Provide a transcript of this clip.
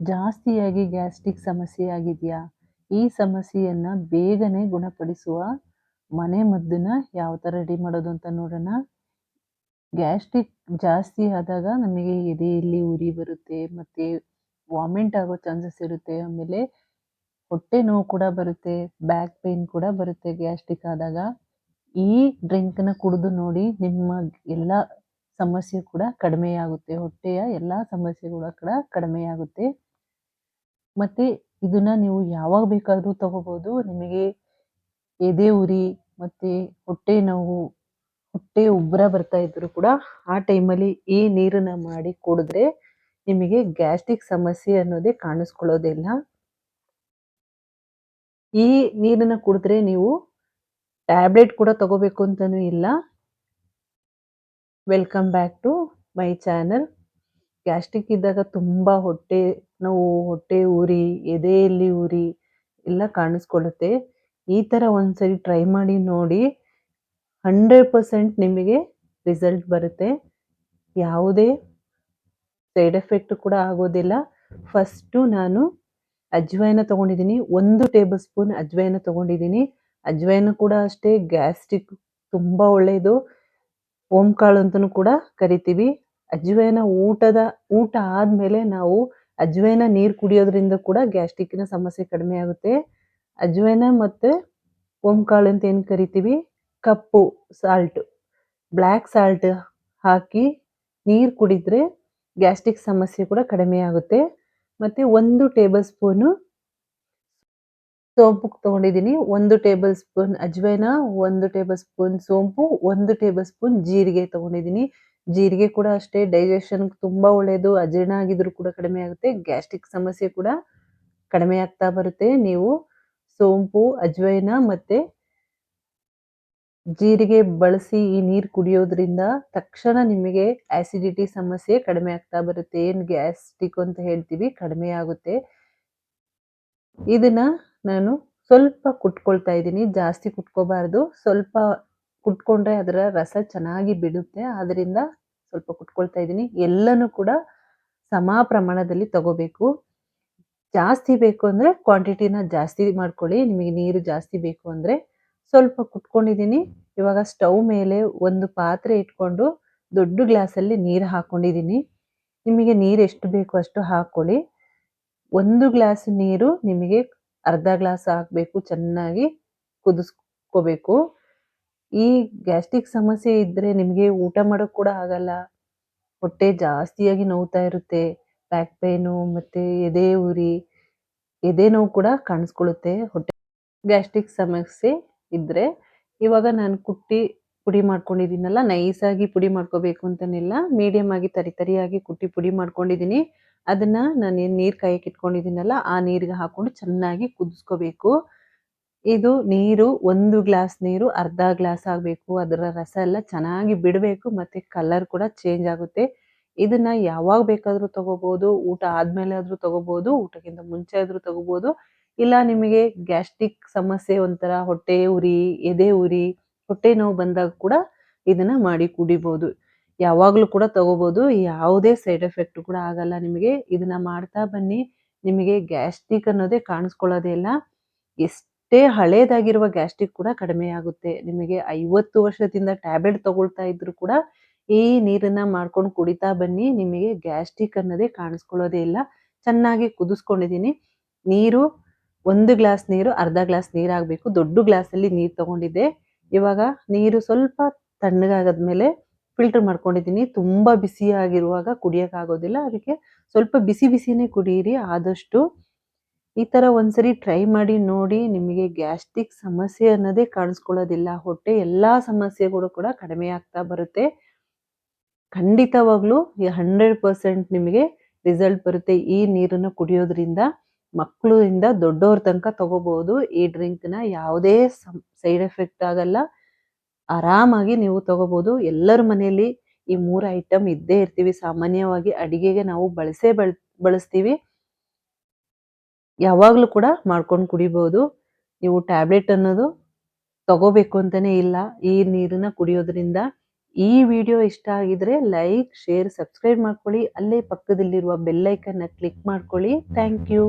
ಜಾಸ್ತಿಯಾಗಿ ಗ್ಯಾಸ್ಟ್ರಿಕ್ ಸಮಸ್ಯೆ ಆಗಿದೆಯಾ ಈ ಸಮಸ್ಯೆಯನ್ನ ಬೇಗನೆ ಗುಣಪಡಿಸುವ ಮನೆ ಮದ್ದನ್ನ ಯಾವ ಥರ ರೆಡಿ ಮಾಡೋದು ಅಂತ ನೋಡೋಣ. ಗ್ಯಾಸ್ಟ್ರಿಕ್ ಜಾಸ್ತಿ ಆದಾಗ ನಮಗೆ ಎದೆಯಲ್ಲಿ ಉರಿ ಬರುತ್ತೆ, ಮತ್ತು ವಾಮಿಂಟ್ ಆಗೋ ಚಾನ್ಸಸ್ ಇರುತ್ತೆ, ಆಮೇಲೆ ಹೊಟ್ಟೆ ನೋವು ಕೂಡ ಬರುತ್ತೆ ಬ್ಯಾಕ್ ಪೇನ್ ಕೂಡ ಬರುತ್ತೆ ಗ್ಯಾಸ್ಟ್ರಿಕ್ ಆದಾಗ. ಈ ಡ್ರಿಂಕ್ನ ಕುಡಿದು ನೋಡಿ ನಿಮ್ಮ ಎಲ್ಲ ಸಮಸ್ಯೆ ಕೂಡ ಕಡಿಮೆಯಾಗುತ್ತೆ, ಹೊಟ್ಟೆಯ ಎಲ್ಲ ಸಮಸ್ಯೆಗಳು ಕೂಡ ಕಡಿಮೆಯಾಗುತ್ತೆ. ಮತ್ತೆ ಇದನ್ನ ನೀವು ಯಾವಾಗ ಬೇಕಾದರೂ ತಗೋಬಹುದು ನಿಮಗೆ ಎದೆ ಉರಿ ಮತ್ತೆ ಹೊಟ್ಟೆ ನೋವು, ಹೊಟ್ಟೆ ಉಬ್ಬರ ಬರ್ತಾ ಇದ್ರು ಕೂಡ ಆ ಟೈಮಲ್ಲಿ ಈ ನೀರನ್ನ ಮಾಡಿ ಕುಡಿದ್ರೆ ನಿಮಗೆ ಗ್ಯಾಸ್ಟ್ರಿಕ್ ಸಮಸ್ಯೆ ಅನ್ನೋದೇ ಕಾಣಿಸ್ಕೊಳ್ಳೋದಿಲ್ಲ. ಈ ನೀರನ್ನ ಕುಡಿದ್ರೆ ನೀವು ಟ್ಯಾಬ್ಲೆಟ್ ಕೂಡ ತಗೋಬೇಕು ಅಂತಲೂ ಇಲ್ಲ. Welcome back to my channel gastric ಇದ್ದಾಗ ತುಂಬ ಹೊಟ್ಟೆ ನೋವು ಹೊಟ್ಟೆ ಉರಿ, ಎದೆಯಲ್ಲಿ ಉರಿ ಎಲ್ಲ ಕಾಣಿಸ್ಕೊಳ್ಳುತ್ತೆ. ಈ ಥರ ಒಂದ್ಸರಿ ಟ್ರೈ ಮಾಡಿ ನೋಡಿ ಹಂಡ್ರೆಡ್ ಪರ್ಸೆಂಟ್ ನಿಮಗೆ ರಿಸಲ್ಟ್ ಬರುತ್ತೆ. ಯಾವುದೇ ಸೈಡ್ ಎಫೆಕ್ಟ್ ಕೂಡ ಆಗೋದಿಲ್ಲ. ಫಸ್ಟು ನಾನು ಅಜ್ವಾಯನ ತಗೊಂಡಿದ್ದೀನಿ. ಒಂದು ಟೇಬಲ್ ಸ್ಪೂನ್ ಅಜ್ವಾಯನ ತಗೊಂಡಿದ್ದೀನಿ. ಅಜ್ವಾಯನ ಕೂಡ ಅಷ್ಟೇ ಗ್ಯಾಸ್ಟ್ರಿಕ್ ತುಂಬ ಒಳ್ಳೆಯದು ಓಂಕಾಳು ಅಂತಲೂ ಕೂಡ ಕರಿತೀವಿ. ಅಜ್ವಾಯನ ಊಟದ, ಊಟ ಆದಮೇಲೆ ನಾವು ಅಜ್ವೈನ ನೀರು ಕುಡಿಯೋದ್ರಿಂದ ಕೂಡ ಗ್ಯಾಸ್ಟ್ರಿಕ್ಕಿನ ಸಮಸ್ಯೆ ಕಡಿಮೆ ಆಗುತ್ತೆ. ಅಜ್ವೈನ ಮತ್ತು ಓಂಕಾಳು ಅಂತ ಏನು ಕರಿತೀವಿ? ಕಪ್ಪು ಸಾಲ್ಟ್ ಬ್ಲ್ಯಾಕ್ ಸಾಲ್ಟ್ ಹಾಕಿ ನೀರು ಕುಡಿದ್ರೆ ಗ್ಯಾಸ್ಟ್ರಿಕ್ ಸಮಸ್ಯೆ ಕೂಡ ಕಡಿಮೆ ಆಗುತ್ತೆ. ಮತ್ತು ಒಂದು ಟೇಬಲ್ ಸ್ಪೂನು ಸೋಂಪು ತೊಗೊಂಡಿದ್ದೀನಿ. ಒಂದು ಟೇಬಲ್ ಸ್ಪೂನ್ ಅಜ್ವೈನ ಒಂದು ಟೇಬಲ್ ಸ್ಪೂನ್ ಸೋಂಪು, ಒಂದು ಟೇಬಲ್ ಸ್ಪೂನ್ ಜೀರಿಗೆ ತಗೊಂಡಿದ್ದೀನಿ. ಜೀರಿಗೆ ಕೂಡ ಅಷ್ಟೇ ಡೈಜೆಷನ್ ತುಂಬಾ ಒಳ್ಳೆಯದು ಅಜೀರ್ಣ ಆಗಿದ್ರು ಕೂಡ ಕಡಿಮೆ ಆಗುತ್ತೆ ಗ್ಯಾಸ್ಟ್ರಿಕ್ ಸಮಸ್ಯೆ ಕೂಡ ಕಡಿಮೆ ಆಗ್ತಾ ಬರುತ್ತೆ. ನೀವು ಸೋಂಪು, ಅಜ್ವೈನ ಮತ್ತೆ ಜೀರಿಗೆ ಬಳಸಿ ಈ ನೀರು ಕುಡಿಯೋದ್ರಿಂದ ತಕ್ಷಣ ನಿಮಗೆ ಆಸಿಡಿಟಿ ಸಮಸ್ಯೆ ಕಡಿಮೆ ಆಗ್ತಾ ಬರುತ್ತೆ. ಏನು ಗ್ಯಾಸ್ಟಿಕ್ ಅಂತ ಹೇಳ್ತೀವಿ, ಕಡಿಮೆ ಆಗುತ್ತೆ. ಇದನ್ನ ನಾನು ಸ್ವಲ್ಪ ಕುಟ್ಕೊಳ್ತಾ ಇದ್ದೀನಿ, ಜಾಸ್ತಿ ಕುಟ್ಕೋಬಾರ್ದು. ಸ್ವಲ್ಪ ಕುಟ್ಕೊಂಡ್ರೆ ಅದರ ರಸ ಚೆನ್ನಾಗಿ ಬಿಡುತ್ತೆ. ಅದರಿಂದ ಸ್ವಲ್ಪ ಕುಟ್ಕೊಳ್ತಾ ಇದ್ದೀನಿ. ಎಲ್ಲನೂ ಕೂಡ ಸಮ ಪ್ರಮಾಣದಲ್ಲಿ ತಗೋಬೇಕು. ಜಾಸ್ತಿ ಬೇಕು ಅಂದರೆ ಕ್ವಾಂಟಿಟಿನ ಜಾಸ್ತಿ ಮಾಡ್ಕೊಳ್ಳಿ. ನಿಮಗೆ ನೀರು ಜಾಸ್ತಿ ಬೇಕು ಅಂದರೆ ಸ್ವಲ್ಪ ಕುಟ್ಕೊಂಡಿದ್ದೀನಿ. ಇವಾಗ ಸ್ಟವ್ ಮೇಲೆ ಒಂದು ಪಾತ್ರೆ ಇಟ್ಕೊಂಡು ದೊಡ್ಡ ಗ್ಲಾಸಲ್ಲಿ ನೀರು ಹಾಕ್ಕೊಂಡಿದ್ದೀನಿ ನಿಮಗೆ ನೀರು ಎಷ್ಟು ಬೇಕು ಅಷ್ಟು ಹಾಕ್ಕೊಳ್ಳಿ. ಒಂದು ಗ್ಲಾಸ್ ನೀರು ನಿಮಗೆ ಅರ್ಧ ಗ್ಲಾಸ್ ಹಾಕಬೇಕು. ಚೆನ್ನಾಗಿ ಕುದಿಸ್ಕೋಬೇಕು. ಈ ಗ್ಯಾಸ್ಟ್ರಿಕ್ ಸಮಸ್ಯೆ ಇದ್ರೆ ನಿಮಗೆ ಊಟ ಮಾಡೋಕ್ ಕೂಡ ಆಗಲ್ಲ. ಹೊಟ್ಟೆ ಜಾಸ್ತಿಯಾಗಿ ನೋವ್ತಾ ಇರುತ್ತೆ. ಬ್ಯಾಕ್ ಪೇನು ಮತ್ತೆ ಎದೆ ಉರಿ, ಎದೆ ನೋವು ಕೂಡ ಕಾಣಿಸ್ಕೊಳ್ಳುತ್ತೆ ಹೊಟ್ಟೆ. ಗ್ಯಾಸ್ಟ್ರಿಕ್ ಸಮಸ್ಯೆ ಇದ್ದರೆ ಇವಾಗ ನಾನು ಕುಟ್ಟಿ ಪುಡಿ ಮಾಡ್ಕೊಂಡಿದ್ದೀನಲ್ಲ, ನೈಸಾಗಿ ಪುಡಿ ಮಾಡ್ಕೋಬೇಕು ಅಂತನಿಲ್ಲ ಮೀಡಿಯಮ್ ಆಗಿ ತರಿ ತರಿಯಾಗಿ ಕುಟ್ಟಿ ಪುಡಿ ಮಾಡ್ಕೊಂಡಿದ್ದೀನಿ. ಅದನ್ನ ನಾನು ಏನು ನೀರು ಕಾಯಕ್ಕೆ ಇಟ್ಕೊಂಡಿದ್ದೀನಲ್ಲ, ಆ ನೀರಿಗೆ ಹಾಕೊಂಡು ಚೆನ್ನಾಗಿ ಕುದಿಸ್ಕೋಬೇಕು. ಇದು ನೀರು, ಒಂದು ಗ್ಲಾಸ್ ನೀರು, ಅರ್ಧ ಗ್ಲಾಸ್ ಆಗಬೇಕು. ಅದರ ರಸ ಎಲ್ಲ ಚೆನ್ನಾಗಿ ಬಿಡಬೇಕು ಮತ್ತು ಕಲರ್ ಕೂಡ ಚೇಂಜ್ ಆಗುತ್ತೆ. ಇದನ್ನ ಯಾವಾಗ ಬೇಕಾದರೂ ತಗೋಬೋದು, ಊಟ ಆದ್ಮೇಲೆ ಆದರೂ ತಗೋಬಹುದು ಊಟಕ್ಕಿಂತ ಮುಂಚೆ ಆದರೂ ತಗೋಬಹುದು ಇಲ್ಲ ನಿಮಗೆ ಗ್ಯಾಸ್ಟ್ರಿಕ್ ಸಮಸ್ಯೆ ಒಂಥರ ಹೊಟ್ಟೆ ಉರಿ, ಎದೆ ಉರಿ, ಹೊಟ್ಟೆ ನೋವು ಬಂದಾಗ ಕೂಡ ಇದನ್ನ ಮಾಡಿ ಕುಡಿಬಹುದು ಯಾವಾಗಲೂ ಕೂಡ ತಗೋಬಹುದು ಯಾವುದೇ ಸೈಡ್ ಎಫೆಕ್ಟ್ ಕೂಡ ಆಗಲ್ಲ ನಿಮಗೆ. ಇದನ್ನ ಮಾಡ್ತಾ ಬನ್ನಿ. ನಿಮಗೆ ಗ್ಯಾಸ್ಟ್ರಿಕ್ ಅನ್ನೋದೇ ಕಾಣಿಸ್ಕೊಳ್ಳೋದೇ ಇಲ್ಲ. ಹಳೇದಾಗಿರುವ ಗ್ಯಾಸ್ಟ್ರಿಕ್ ಕೂಡ ಕಡಿಮೆ ಆಗುತ್ತೆ. ನಿಮಗೆ ಐವತ್ತು ವರ್ಷದಿಂದ ಟ್ಯಾಬ್ಲೆಟ್ ತಗೊಳ್ತಾ ಇದ್ರು ಕೂಡ ಈ ನೀರನ್ನ ಮಾಡ್ಕೊಂಡು ಕುಡಿತಾ ಬನ್ನಿ. ನಿಮಗೆ ಗ್ಯಾಸ್ಟ್ರಿಕ್ ಅನ್ನೋದೇ ಕಾಣಿಸ್ಕೊಳ್ಳೋದೇ ಇಲ್ಲ. ಚೆನ್ನಾಗಿ ಕುದಿಸ್ಕೊಂಡಿದ್ದೀನಿ. ನೀರು, ಒಂದು ಗ್ಲಾಸ್ ನೀರು, ಅರ್ಧ ಗ್ಲಾಸ್ ನೀರಾಗಬೇಕು ದೊಡ್ಡ ಗ್ಲಾಸಲ್ಲಿ ನೀರು ತಗೊಂಡಿದ್ದೆ. ಇವಾಗ ನೀರು ಸ್ವಲ್ಪ ತಣ್ಣಗಾಗದ್ಮೇಲೆ ಫಿಲ್ಟರ್ ಮಾಡ್ಕೊಂಡಿದ್ದೀನಿ. ತುಂಬ ಬಿಸಿಯಾಗಿರುವಾಗ ಕುಡಿಯೋಕ್ಕಾಗೋದಿಲ್ಲ. ಅದಕ್ಕೆ ಸ್ವಲ್ಪ ಬಿಸಿ ಬಿಸಿನೇ ಕುಡಿಯಿರಿ ಆದಷ್ಟು ಈ ಥರ ಒಂದ್ಸರಿ ಟ್ರೈ ಮಾಡಿ ನೋಡಿ ನಿಮಗೆ ಗ್ಯಾಸ್ಟ್ರಿಕ್ ಸಮಸ್ಯೆ ಅನ್ನೋದೇ ಕಾಣಿಸ್ಕೊಳ್ಳೋದಿಲ್ಲ. ಹೊಟ್ಟೆ ಎಲ್ಲ ಸಮಸ್ಯೆಗಳು ಕೂಡ ಕಡಿಮೆ ಆಗ್ತಾ ಬರುತ್ತೆ. ಖಂಡಿತವಾಗ್ಲೂ ಹಂಡ್ರೆಡ್ ಪರ್ಸೆಂಟ್ ನಿಮಗೆ ರಿಸಲ್ಟ್ ಬರುತ್ತೆ ಈ ನೀರನ್ನು ಕುಡಿಯೋದ್ರಿಂದ. ಮಕ್ಕಳಿಂದ ದೊಡ್ಡವ್ರ ತನಕ ತಗೋಬಹುದು ಈ ಡ್ರಿಂಕ್ನ ಯಾವುದೇ ಸೈಡ್ ಎಫೆಕ್ಟ್ ಆಗಲ್ಲ. ಆರಾಮಾಗಿ ನೀವು ತಗೋಬಹುದು ಎಲ್ಲರ ಮನೆಯಲ್ಲಿ ಈ ಮೂರು ಐಟಮ್ ಇದ್ದೇ ಇರ್ತೀವಿ. ಸಾಮಾನ್ಯವಾಗಿ ಅಡಿಗೆಗೆ ನಾವು ಬಳಸೇ ಬಳ, ಬಳಸ್ತೀವಿ. ಯಾವಾಗಲೂ ಕೂಡ ಮಾಡ್ಕೊಂಡು ಕುಡಿಬಹುದು ನೀವು ಟ್ಯಾಬ್ಲೆಟ್ ಅನ್ನೋದು ತಗೋಬೇಕು ಅಂತಲೇ ಇಲ್ಲ. ಈ ನೀರನ್ನ ಕುಡಿಯೋದ್ರಿಂದ ಈ ವಿಡಿಯೋ ಇಷ್ಟ ಆಗಿದ್ರೆ ಲೈಕ್, ಶೇರ್, ಸಬ್ಸ್ಕ್ರೈಬ್ ಮಾಡ್ಕೊಳ್ಳಿ. ಅಲ್ಲೇ ಪಕ್ಕದಲ್ಲಿರುವ ಬೆಲ್ಲೈಕನ್ನ ಕ್ಲಿಕ್ ಮಾಡ್ಕೊಳ್ಳಿ. Thank you.